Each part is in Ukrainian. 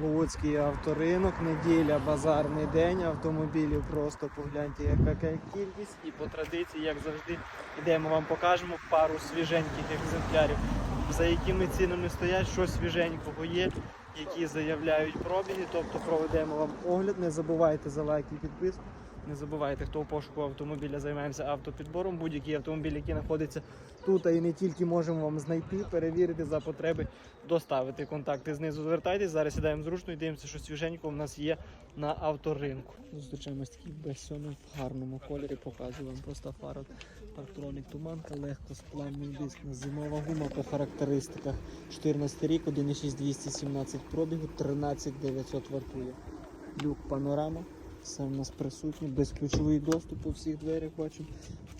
Луцький авторинок, неділя, базарний день, автомобілів просто погляньте, яка кількість. І по традиції, як завжди, йдемо вам покажемо пару свіженьких екземплярів, за якими цінами стоять, що свіженького є, які заявляють пробіги. Тобто проведемо вам огляд. Не забувайте за лайк і підписку. Не забувайте, хто в пошуку автомобіля займаємося автопідбором. Будь-який автомобіль, який знаходиться тут, а і не тільки можемо вам знайти, перевірити за потреби, доставити контакти знизу. Звертайтесь. Зараз сідаємо зручно і дивимося, що свіженько в нас є на авторинку. Зустрічаємось такий безсьоний в гарному кольорі. Показую вам просто фара. Парктроник туманка, легко сплавний диск. Зимова гума по характеристиках. 14 рік, 1,6 217 пробігу, 13 900 вартує. Люк панорама. Все в нас присутнє, безключовий доступ у всіх дверях бачимо.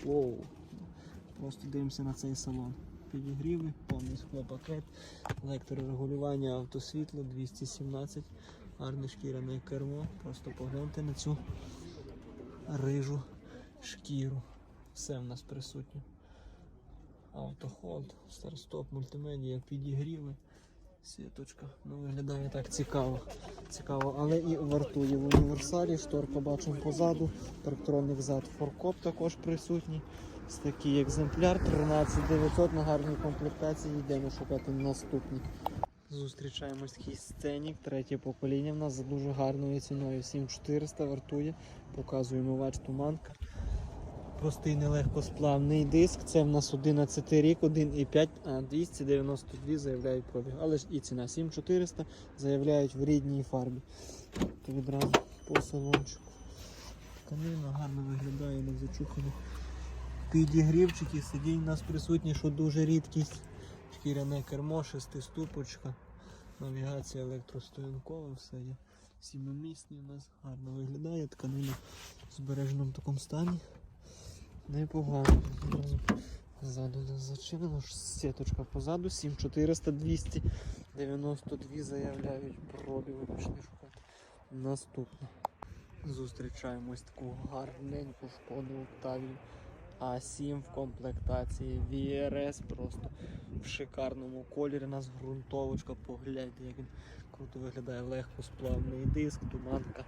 Воу. Просто дивимося на цей салон. Підігріви, повний склопакет, електрорегулювання, автосвітло 217, гарне шкіряне кермо. Просто погляньте на цю рижу шкіру. Все в нас присутнє. Автохолд, старт-стоп, мультимедіа, підігріви. Сіточка. Ну, виглядає так цікаво. Цікаво, але і вартує в універсалі. Шторка бачимо позаду. Трактронник зад форкоп також присутній. Ось такий екземпляр 13900 на гарній комплектації. Йдемо шукати наступний. Зустрічаємось такий сценік, третє покоління. В нас за дуже гарною ціною. 7400 вартує. Показуємо вач туманка. Простий нелегкосплавний диск. Це в нас 11 рік, 1,5, а 292 заявляють пробіг. Але ж і ціна 7400 заявляють в рідній фарбі. То відразу по салончику. Тканина гарно виглядає, не зачухано. Підігрівчики, сидінь у нас присутні, що дуже рідкість. Шкіряне кермо, шестиступочка, навігація електростоянкова, все є. Сімимісний у нас гарно виглядає, тканина в збереженому такому стані. Непогано. Ззаду у зачинено, сіточка позаду, 7400 292 заявляють пробігу, пішли шукати. Наступне. Зустрічаємось таку гарненьку шкоду Октавію А7 в комплектації VRS просто в шикарному кольорі. У нас ґрунтовочка, погляньте, як він круто виглядає, легко сплавний диск, туманка,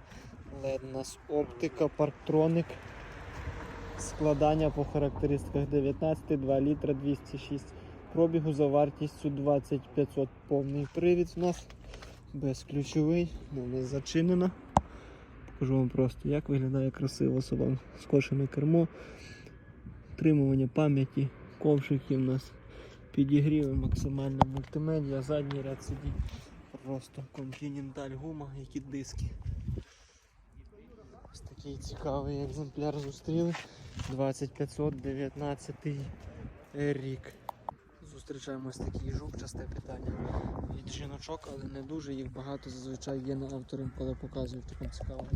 LED у нас оптика, парктроник. Складання по характеристиках 19, 2 літра 206 пробігу за вартістю 2500 повний привід у нас безключовий, ну, не зачинено. Покажу вам просто, як виглядає красиво салон. Скошене кермо, утримування пам'яті, ковшики у нас підігріви, максимальна мультимедіа, задній ряд сидінь. Просто континенталь гума, які диски. Ось такий цікавий екземпляр зустріли. 2519 рік. Зустрічаємо ось такий жук, часте питання від жіночок, але не дуже їх багато зазвичай є на авторинку, але показую в такому цікавому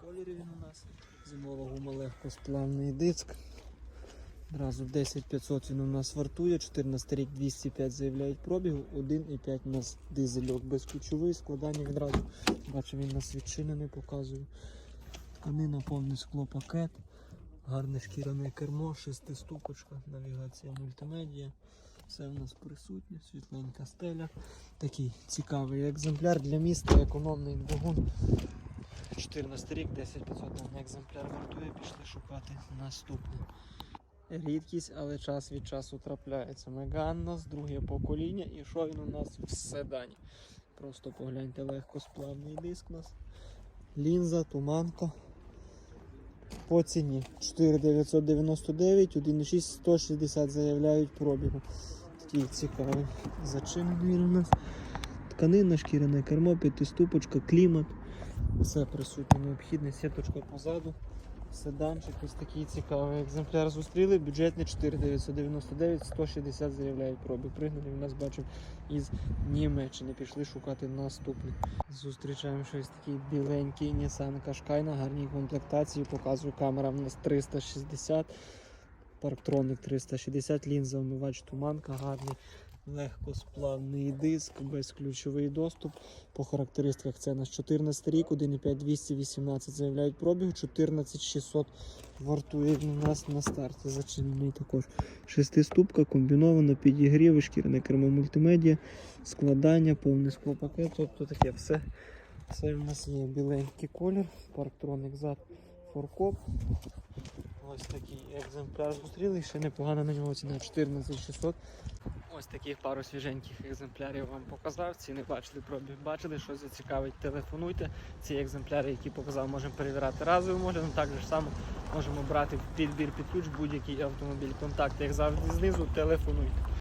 кольорі він у нас. Зимова гума легкосплавний диск. Одразу 10500 він у нас вартує, 14 рік 205 заявляють пробігу, 1,5 у нас дизельок безключовий, складання відразу. Бачу, він у нас відчинений, показую. Тканина, повний склопакет, гарне шкіряне кермо, шестиступочка, навігація мультимедіа. Все в нас присутнє, світленька стеля. Такий цікавий екземпляр для міста, економний двигун. 14 рік, 10500 на екземпляр вартує, пішли шукати наступний. Рідкість, але час від часу трапляється. Меган нас, друге покоління, і що він у нас в седані. Просто погляньте, легкосплавний диск у нас. Лінза, туманка. По ціні 4999, 1,6 160 заявляють пробігу. Такий цікавий. Зачинений він у нас. Тканина, шкіряне кермо, п'ятиступочка, клімат. Все присутнє необхідне, сіточка позаду. Седанчик, ось такий цікавий екземпляр зустріли. Бюджетний 4999, 160 заявляють пробіг. Пригнаний у нас бачив із Німеччини. Пішли шукати наступний. Зустрічаємо щось такий біленький Nissan Qashqai на гарній комплектації. Показую камера в нас 360. Парктроник 360, лінза, омивач, туманка, гарний легкосплавний диск, безключовий доступ. По характеристиках це наш 14 рік, 1,5 218 заявляють пробіг, 14600 вартує у нас на старті. Зачинений також. Шестиступка, комбінована, підігріви, шкіряне кермо мультимедіа, складання, повний склопакет, тобто таке все. Це в нас є біленький колір, парктроник зад, форкоп. Ось такий екземпляр зустріли, ще непогано на нього ціна 14600. Ось таких пару свіженьких екземплярів вам показав. Ціни бачили, пробіг бачили, що зацікавить, телефонуйте. Ці екземпляри, які показав, можемо перевіряти разовим оглядом. Так же само можемо брати підбір під ключ будь-який автомобіль. Контакти, як завжди, знизу, телефонуйте.